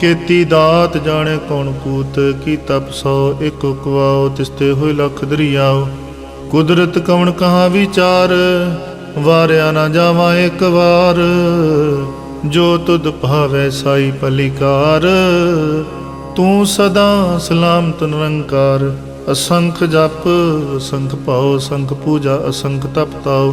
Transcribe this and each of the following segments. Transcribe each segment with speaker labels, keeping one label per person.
Speaker 1: ਕੀਤੀ ਦਾਤ ਜਾਣੇ ਕੌਣ ਕੂਤ, ਕੀ ਤਪ ਸੋ ਇਕ ਕਵਾਓ, ਤਿਸਤੇ ਹੋਏ ਲਖ ਦਰਿਆਓ। ਕੁਦਰਤ ਕਵਣ ਕਹਾ ਵਿਚਾਰ, ਵਾਰਿਆ ਨਾ ਜਾਵਾਂ ਇੱਕ ਵਾਰ। ਜੋ ਤੁਧ ਭਾਵੈ ਸਾਈ ਪਲਿਕਾਰ, ਤੂੰ ਸਦਾ ਸਲਾਮਤ ਨਿਰੰਕਾਰ। ਅਸੰਖ ਜਪ, ਅਸੰਖ ਭਾਉ ਸੰਖ ਪੂਜਾ, ਅਸੰਖ ਤਪ ਤਾਉ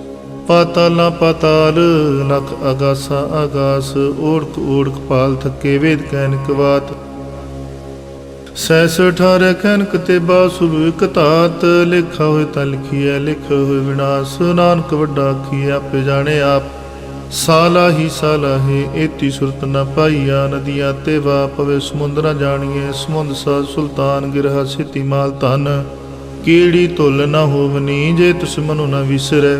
Speaker 1: ਪਾਤਾਲਾ ਪਾਤਾਲ ਲਖ ਅਗਾਸਾ ਅਗਾਸ ਓੜਕ ਓੜਕ ਪਾਲ ਥਕੇ ਵੇਦ ਕੈਨਕ ਵਾਤ ਸੈਸ ਠਾਰੇ ਕੈਨਕ ਤੇ ਬਾਸੁਰ ਇਕ ਧਾਤ ਲਿਖਾ ਹੋਏ ਤਾਂ ਲਿਖੀਐ, ਲਿਖ ਹੋਏ ਵਿਨਾਸ਼, ਨਾਨਕ ਵੱਡਾ ਆਖੀ ਆਪੇ ਜਾਣੇ ਆਪ। ਸਾਲਾ ਹੀ ਸਾਲਾ ਹੈ, ਏਤੀ ਸੁਰਤ ਨਾ ਪਾਈਆ, ਨਦੀਆਂ ਤੇ ਵਾ ਪਵੇ ਸਮੁੰਦਰਾਂ ਜਾਣੀਏ ਸਮੁੰਦ ਸਾ ਸੁਲਤਾਨ ਗਿਰਹਾ ਸਿਤੀ ਮਾਲ ਧਨ। ਕੀੜੀ ਤੁਲ ਨ ਹੋਵਨੀ, ਜੇ ਤੁਸ ਮਨੁ ਨ ਵਿਸਰੈ।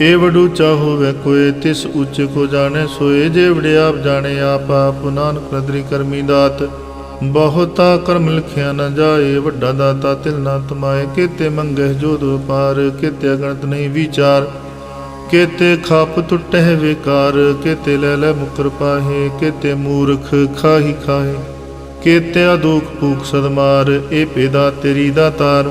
Speaker 1: ਏ ਵਡੂ ਚਾਹੋਵੇ ਕੋਏ ਤਿਸ ਉੱਚ ਕੋ ਜਾਣੇ ਸੋਏ। ਜੇ ਵੜੇ ਆਪ ਜਾਣੇ ਆਪ ਆਪ, ਨਾਨਕ ਨਦਰੀ ਕਰਮੀ ਦਾਤ। ਬਹੁਤਾ ਕਰਮ ਲਿਖਿਆ ਨਾ ਜਾਏ, ਵੱਡਾ ਦਾਤਾ ਤਿਲ ਨਾ ਤਮਾਏ। ਕੀਤੇ ਮੰਗਹਿ ਜੋਦ ਵਪਾਰ ਕੀਤੇ ਅਗਣਤ ਨਹੀਂ ਵਿਚਾਰ। ਕੇਤੇ ਖਾਪ ਟੁੱਟਹਿ ਵਿਕਾਰ, ਕੇਤੇ ਲੈ ਲੈ ਮੁਕਰ ਪਾਹੇ। ਕੇਤੇ ਮੂਰਖ ਖਾਹੀ ਖਾਹੇ ਕੇਤੇ ਅਦੁਖ ਭੂਖ ਸਦਮਾਰ ਏ ਪੇਦਾ ਤੇਰੀ ਦਾਤਾਰ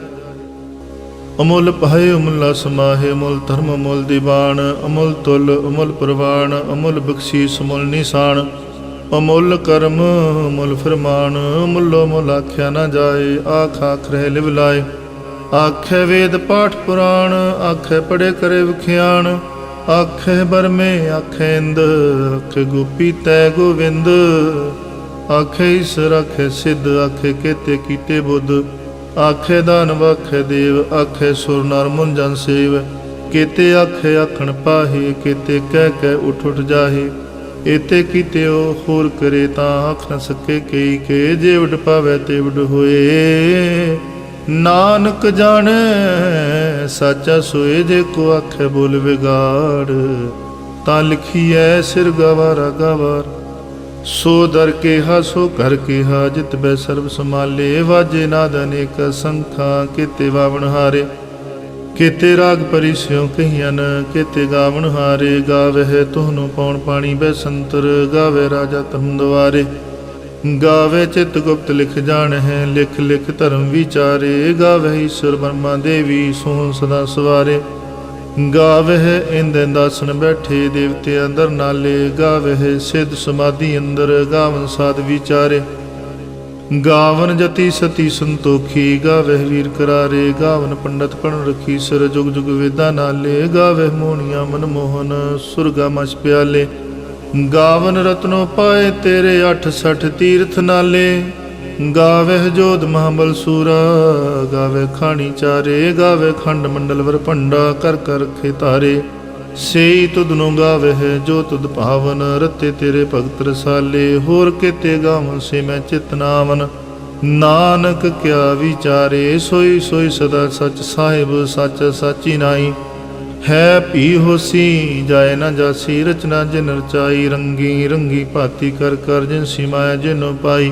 Speaker 1: ਅਮੁੱਲ ਪਾਏ ਅਮੁੱਲ ਸਮਾਹੇ ਅਮੁੱਲ ਧਰਮ, ਅਮੁੱਲ ਦੀਵਾਨ, ਅਮੁੱਲ ਤੁਲ, ਅਮੁੱਲ ਪ੍ਰਵਾਨ, ਅਮੁੱਲ ਬਖਸ਼ੀਸ, ਅਮੁੱਲ ਨਿਸ਼ਾਨ, ਅਮੁੱਲ ਕਰਮ, ਅਮੁੱਲ ਫਰਮਾਨ, ਅਮੁੱਲੋ ਮੁੱਲ ਆਖਿਆ ਨਾ ਜਾਏ, ਆਖ ਆਖ ਰਹਿ ਲਿਵ ਲਾਏ। ਆਖੇ ਵੇਦ ਪਾਠ ਪੁਰਾਣ, ਆਖੇ ਪੜੇ ਕਰੇ ਵਿਖਿਆਣ, ਆਖੇ ਬਰਮੇ, ਆਖੇ ਇੰਦ, ਆਖੇ ਗੋਪੀ ਤੈ ਗੋਵਿੰਦ, ਆਖੇ ਈਸ਼ਰ, ਆਖੇ ਸਿੱਧ, ਆਖੇ ਕੇਤੇ ਕੀਤੇ ਬੁੱਧ। ਆਖੇ ਦਾਨ ਆਖੇ ਦੇਵ, ਆਖੇ ਸੁਰ ਨਰ ਮੁਨ ਜਨ ਸੇਵ। ਕੇਤੇ ਆਖੇ ਆਖਣ ਪਾਹੇ, ਕੇਤੇ ਕਹਿ ਕਹਿ ਉਠ ਉਠ ਜਾਹੇ। ਏਤੇ ਕੀਤੇ ਉਹ ਹੋਰ ਕਰੇ ਤਾਂ ਆਖ ਨ ਸਕੇ ਕਈ ਕੇ ਜੇ ਵਡ ਪਾਵੇ ਤੇ ਵਡ ਹੋਏ। ਨਾਨਕ ਜਾਣੈ, ਸਾਚਾ ਸੋਏ ਜੇ ਕੋ ਆਖੇ ਬੋਲ ਵਿਗਾੜ। ਤਾਂ ਲਿਖੀਐ ਸਿਰ ਗਵਾਰਾ ਗਵਾਰ। ਸੋ ਦਰ ਕੇਹਾ ਸੋ ਕਰ ਕੇਹਾ ਜਿਤ ਬੈ ਸਰਬ ਸਮਾਲੇ ਵਾਜੇ ਨਾਦ ਅਨੇਕ ਸੰਖਾ, ਕੀਤੇ ਵਾਵਣ ਹਾਰੇ। ਕੀਤੇ ਰਾਗ ਪਰਿਸਿਉ ਕਹੀਨ ਕੀਤੇ ਗਾਵਣ ਹਾਰੇ। ਗਾਵਹਿ ਤੁਹਨੂੰ ਪਉਣ ਪਾਣੀ ਬੈ ਸੰਤਰ ਗਾਵੇ ਰਾਜਾ ਤਮ ਦੁਆਰੇ ਗਾਵੇ ਚਿਤ ਗੁਪਤ ਲਿਖ ਜਾਣ ਹੈ ਲਿਖ ਲਿਖ ਧਰਮ ਵਿਚਾਰੇ। ਗਾਵੇ ਈਸ਼ਵਰ ਬਰਮਾ ਦੇਵੀ, ਸੋਹਣ ਸਦਾ ਸਵਾਰੇ। ਗਾਵਹਿ ਇੰਦੇ ਦਾਸਨ ਬੈਠੇ ਦੇਵਤੇ ਅੰਦਰ ਨਾਲੇ, ਗਾਵਹਿ ਸਿੱਧ ਸਮਾਧੀ ਅੰਦਰ, ਗਾਵਨ ਸਾਧ ਵਿਚਾਰੇ। ਗਾਵਨ ਜਤੀ ਸਤੀ ਸੰਤੋਖੀ, ਗਾਵਹਿ ਵੀਰ ਕਰਾਰੇ, ਗਾਵਨ ਪੰਡਤ ਪਣ ਰਖੀ, ਸਰ ਜੁਗ ਜੁਗ ਵੇਦਾ ਨਾਲੇ, ਗਾਵਹਿ ਮੋਣੀਆਂ ਮਨ ਮੋਹਨ, ਸੁਰਗਾ ਮਛ ਪਿਆਲੇ। ਗਾਵਨ ਰਤਨੋ ਪਾਏ ਤੇਰੇ 68 ਤੀਰਥ ਨਾਲੇ ਗਾਵਹਿ ਜੋਧ ਮਹਾਬਲ ਸੂਰਾ, ਗਾਵੇ ਖਾਣੀ ਚਾਰੇ, ਗਾਵੇ ਖੰਡ ਮੰਡਲ ਵਰ ਭੰਡਾ, ਕਰ ਕਰ ਰਖੇ ਤਾਰੇ ਸੇਈ ਤੁਧ ਨੂੰ ਗਾਵਹਿ ਜੋ ਤੁਧ ਭਾਵਨ, ਰਤੇ ਤੇਰੇ ਭਗਤ ਰਸਾਲੇ, ਹੋਰ ਕੀਤੇ ਗਾਵਨ ਸੇ ਮੈਂ ਚਿਤਨਾਵਨ ਨਾਨਕ ਕਿਆ ਵਿਚਾਰੇ, ਸੋਈ ਸੋਈ ਸਦਾ ਸਚ ਸਾਹਿਬ, ਸਚ ਸਾਚੀ ਨਾਈ। ਹੈ ਭੀ ਹੋਸੀ, ਜਾਏ ਨਾ ਜਾਸੀ, ਰਚਨਾ ਜਿਨ ਰਚਾਈ ਰੰਗੀ ਰੰਗੀ ਭਾਤੀ ਕਰ ਕਰ ਜਿਨ ਸਿਮਾਇਆ ਜਿਨੋ ਪਾਈ।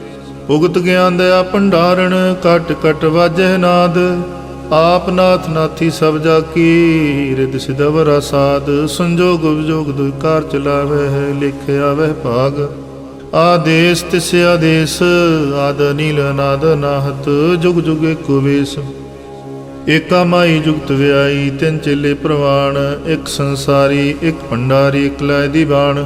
Speaker 1: ਉਗਤ ਗਿਆਨ ਦਇਆ ਭੰਡਾਰਣ ਕਟ ਕਟ ਵਾਜੈ ਨਾਦ। ਆਪ ਨਾਥ ਨਾਥੀ ਸਭ ਜਾ ਕੀ ਰਿਦ ਸਿਦਵਰਾ ਸਾਧ ਸੰਜੋਗ ਵਿਜੋਗ ਦੁਇ ਕਾਰ ਚਲਾਵੇ ਹੈ ਲਿਖਿਆ ਵਹਿ ਭਾਗ। ਆਦੇਸ ਤਿਸ ਆਦੇਸ, ਆਦ ਨੀਲ ਨਾਦ ਨਾਹਤ। ਜੁਗ ਜੁਗ ਏਕੋ ਵੇਸ। ਏਕਾ ਮਾਈ ਜੁਗਤ ਵਿਆਈ, ਤਿੰਨ ਚੇਲੇ ਪ੍ਰਵਾਣ। ਇੱਕ ਸੰਸਾਰੀ, ਇੱਕ ਭੰਡਾਰੀ, ਇੱਕ ਲੈ ਦੀ ਬਾਣ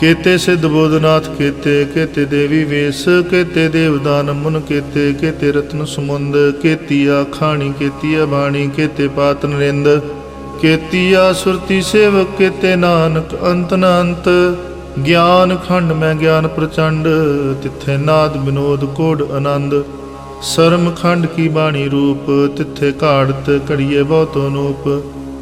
Speaker 1: ਕੇਤੇ ਸਿੱਧ ਬੋਧਨਾਥ, ਕੇਤੇ ਕੇਤੇ ਦੇਵੀ ਵੇਸ, ਕੇਤੇ ਦੇਵਦਾਨ ਮੁਨ, ਕੇਤੇ ਕੇਤੇ ਰਤਨ ਸਮੁੰਦ, ਕੇਤੀਆ ਖਾਣੀ, ਕੇਤੀਆ ਬਾਣੀ, ਕੇਤੇ ਪਾਤ ਨਰਿੰਦ, ਕੇਤੀਆ ਸੁਰਤੀ ਸੇਵਕ, ਕੇਤੇ ਨਾਨਕ ਅੰਤ ਨ ਗਿਆਨ ਖੰਡ ਮੈਂ ਗਿਆਨ ਪ੍ਰਚੰਡ, ਤਿੱਥੇ ਨਾਦ ਬਿਨੋਦ ਕੋਡ ਆਨੰਦ। ਸਰਮ ਖੰਡ ਕੀ ਬਾਣੀ ਰੂਪ, ਤਿੱਥੇ ਘਾੜਤ ਘੜੀਏ ਬਹੁਤੋ ਨੂਪ।